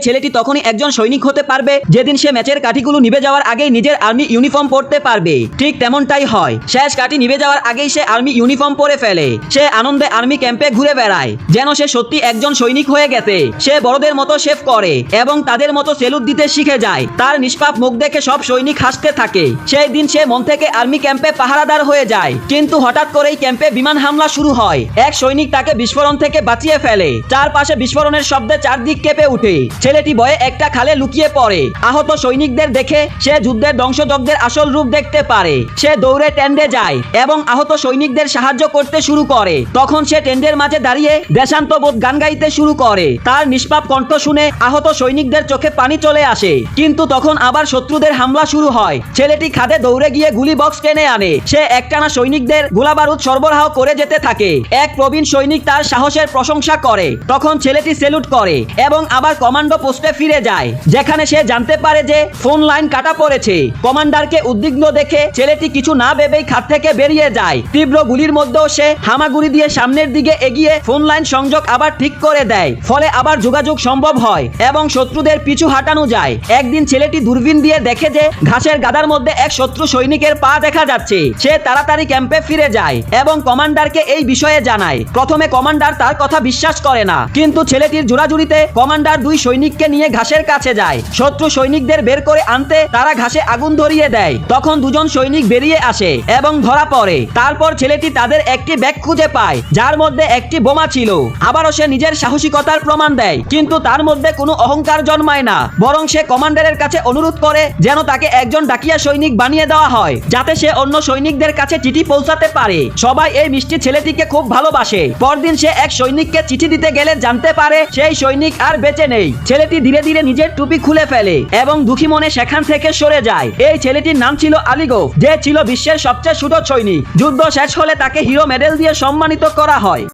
ছেলেটি তখনই একজন সৈনিক হতে পারবে, যেদিন সে ম্যাচের কাঠিগুলো নিভে যাওয়ার আগেই নিজের আর্মি ইউনিফর্ম পরতে পারবে। ঠিক তেমনটাই হয়। শেষ কাঠি নিভে যাওয়ার আগেই সে আর্মি ইউনিফর্ম পরে ফেলে। সে আনন্দে আর্মি ক্যাম্পে ঘুরে বেড়ায়। যেন সে সত্যি একজন সৈনিক হয়ে গেছে। সে বড়দের মতো শেফ করে এবং তাদের মতো সেলুট দিতে শিখে যায়। তার নিষ্পাপ মুখ দেখে সব সৈনিক হাসতে থাকে। সেই দিন সে মন থেকে আর্মি ক্যাম্পে পাহারাদার হয়ে যায়। কিন্তু হঠাৎ করেই ক্যাম্পে বিমান হামলা শুরু হয়। এক সৈনিক তাকে বিস্ফোরণ থেকে বাঁচিয়ে ফেলে। চারপাশে বিস্ফোরণের শব্দে চারদিক কেঁপে ওঠে। ছেলেটি ভয়ে একটা খালে লুকিয়ে পড়ে। আহত সৈনিকদের দেখে সে যুদ্ধের ধ্বংসযজ্ঞের আসল রূপ দেখতে পারে। সে দৌড়ে টেন্ডে যায় এবং আহত সৈনিকদের সাহায্য করতে শুরু করে। তখন সে টেন্ডের মাঝে দাঁড়িয়ে দেশান্তবোধ গান গাইতে শুরু করে। তার নিষ্পাপ কণ্ঠ শুনে আহত সৈনিকদের চোখে পানি চলে আসে। কিন্তু তখন আবার শত্রুদের হামলা শুরু হয়। ছেলেটি খাদে দৌড়ে গিয়ে গুলি বক্স টেনে আনে। সে একটানা সৈনিকদের গোলাবারুদ সরবরাহ করে যেতে থাকে। এক প্রবীণ সৈনিক তার সাহসের প্রশংসা করে। তখন ছেলেটি সেলুট করে এবং আবার কমান্ডো পোস্টে ফিরে যায়, যেখানে সে জানতে পারে যে ফোন লাইন কাটা পড়েছে। কমান্ডারকে উদ্বিগ্ন দেখে ছেলেটি কিছু না ভেবেই খাত থেকে বেরিয়ে যায়। তীব্র গুলির মধ্যেও সে হামাগুড়ি দিয়ে সামনের দিকে এগিয়ে ফোন লাইন সংযোগ আবার ঠিক করে দেয়, ফলে আবার যোগাযোগ সম্ভব হয় এবং শত্রুদের পিছু হাঁটানো যায়। একদিন ছেলেটি দূরবীন দিয়ে দেখে যে ঘাসের গাদার মধ্যে এক শত্রু সৈনিকের পা দেখা যাচ্ছে। সে তাড়াতাড়ি ক্যাম্পে ফিরে যায় এবং কমান্ডারকে এই বিষয়ে জানায়, প্রথমে কমান্ডার তার কথা বিশ্বাস করে না, কিন্তু ছেলেটির জোড়াজুড়িতে কমান্ডার দুই সৈনিককে নিয়ে ঘাসের কাছে যায়। শত্রু সৈনিকদের বের করে আনতে তারা ঘাসে আগুন ধরিয়ে দেয়। তখন দুজন সৈনিক বেরিয়ে আসে এবং ধরা পড়ে। তারপর ছেলেটি তাদের একটি ব্যাগ খুঁজে পায়, যার মধ্যে একটি বোমা ছিল। আবারও সে নিজের সাহসিকতার প্রমাণ দেয়, কিন্তু তার মধ্যে কোনো অহংকার জন্মায় না। বরং সে কমান্ডারের কাছে অনুরোধ করে যেন তাকে একজন ডাকিয়া সৈনিক বানিয়ে দেওয়া হয়, যাতে সে অন্য সৈনিকদের কাছে চিঠি পৌঁছাতে পারে। সবাই এই মিষ্টি ছেলেটিকে খুব ভালোবাসে। পরদিন সে এক সৈনিককে চিঠি দিতে গেলে জানতে পারে, সেই সৈনিক আর বেঁচে নেই। ছেলেটি ধীরে ধীরে নিজের টুপি খুলে ফেলে এবং দুঃখী মনে সেখান থেকে সরে যায়। এই ছেলেটির নাম ছিল আলিগো যে ছিল বিশ্বের সবচেয়ে সুদর সৈনিক যুদ্ধ শেষ হলে তাকে হিরো মেডেল দিয়ে সম্মানিত করা হয়।